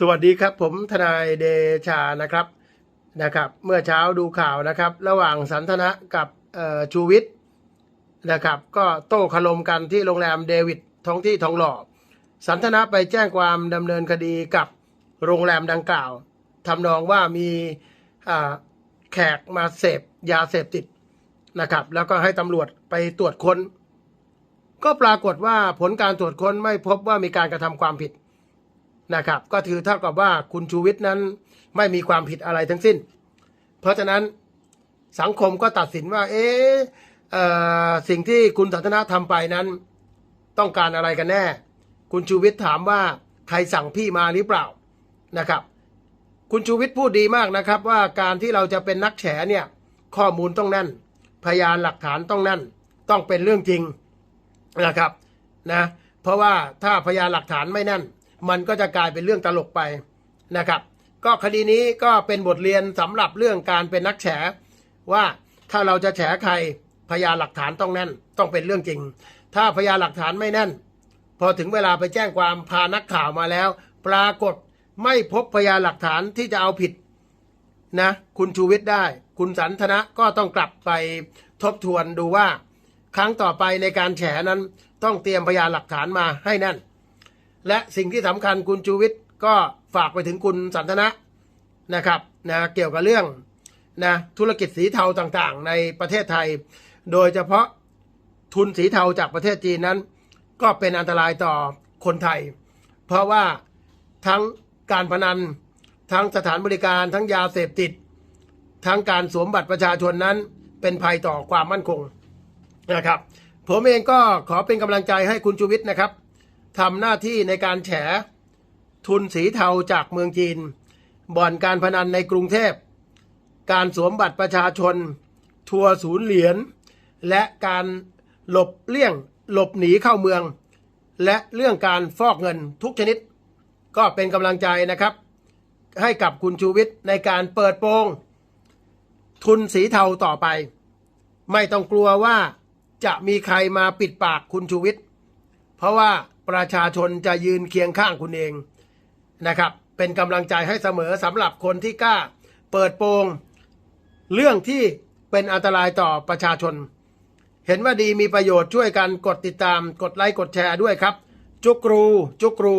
สวัสดีครับผมทนายเดชานะครับนะครับ เมื่อเช้าดูข่าวนะครับ ระหว่างสันทนะกับชูวิทย์นะครับ ก็โต้คารมกันที่โรงแรมเดวิดท้องที่ทองหล่อ สันทนะไปแจ้งความดำเนินคดีกับโรงแรมดังกล่าวทำนองว่ามีแขกมาเสพยาเสพติดนะครับ แล้วก็ให้ตำรวจไปตรวจค้น ก็ปรากฏว่าผลการตรวจค้นไม่พบว่ามีการกระทำความผิด นะครับ ก็ถือเท่ากับว่าคุณชูวิทย์นั้นไม่มีความผิดอะไรทั้งสิ้น เพราะฉะนั้นสังคมก็ตัดสินว่า เอ๊ะเอ่อสิ่งที่คุณสันทนาทำไปนั้น ต้องการอะไรกันแน่ คุณชูวิทย์ถามว่าใครสั่งพี่มาหรือเปล่านะครับ คุณชูวิทย์พูดดีมากนะครับ ว่าการที่เราจะเป็นนักแฉเนี่ย ข้อมูลต้องแน่น พยานหลักฐานต้องแน่น ต้องเป็นเรื่องจริงนะครับนะเพราะว่าถ้าพยานหลักฐานไม่แน่น มันก็จะกลายเป็นเรื่องตลกไปนะครับ ก็คดีนี้ก็เป็นบทเรียนสำหรับเรื่องการเป็นนักแฉว่าถ้าเราจะแฉใครพยานหลักฐานต้องแน่นต้องเป็นเรื่องจริง ถ้าพยานหลักฐานไม่แน่น พอถึงเวลาไปแจ้งความพานักข่าวมาแล้ว ปรากฏไม่พบพยานหลักฐานที่จะเอาผิดนะคุณชูวิทย์ได้ คุณสันทนะก็ต้องกลับไปทบทวนดูว่า ครั้งต่อไปในการแฉนั้นต้องเตรียมพยานหลักฐานมาให้แน่น และสิ่งที่สำคัญคุณชูวิทย์ก็ฝากไปถึงคุณสันทนะนะครับนะเกี่ยวกับเรื่องนะธุรกิจสีเทาต่างๆ ในประเทศไทย โดยเฉพาะทุนสีเทาจากประเทศจีนนั้น ก็เป็นอันตรายต่อคนไทย เพราะว่าทั้งการพนัน ทั้งสถานบริการทั้งยาเสพติด ทั้งการสวมบัตรประชาชนนั้น เป็นภัยต่อความมั่นคงนะครับ ผมเองก็ขอเป็นกำลังใจให้คุณชูวิทย์นะครับ ทำหน้าที่ในการแฉ ทุนสีเทาจากเมืองจีน บ่อนการพนันในกรุงเทพ การสวมบัตรประชาชน ทัวร์ศูนย์เหรียญ และการหลบเลี่ยงหลบหนีเข้าเมือง และเรื่องการฟอกเงินทุกชนิด ก็เป็นกำลังใจนะครับ ให้กับคุณชูวิทย์ในการเปิดโปงทุนสีเทาต่อไป ไม่ต้องกลัวว่าจะมีใครมาปิดปากคุณชูวิทย์เพราะว่า ประชาชนจะยืนเคียงข้างคุณเองนะครับ เป็นกำลังใจให้เสมอสำหรับคนที่กล้า เปิดโปง เรื่องที่เป็นอันตรายต่อประชาชน เห็นว่าดีมีประโยชน์ช่วยกันกดติดตามกดไลค์กดแชร์ด้วยครับ จุกรู จุกรู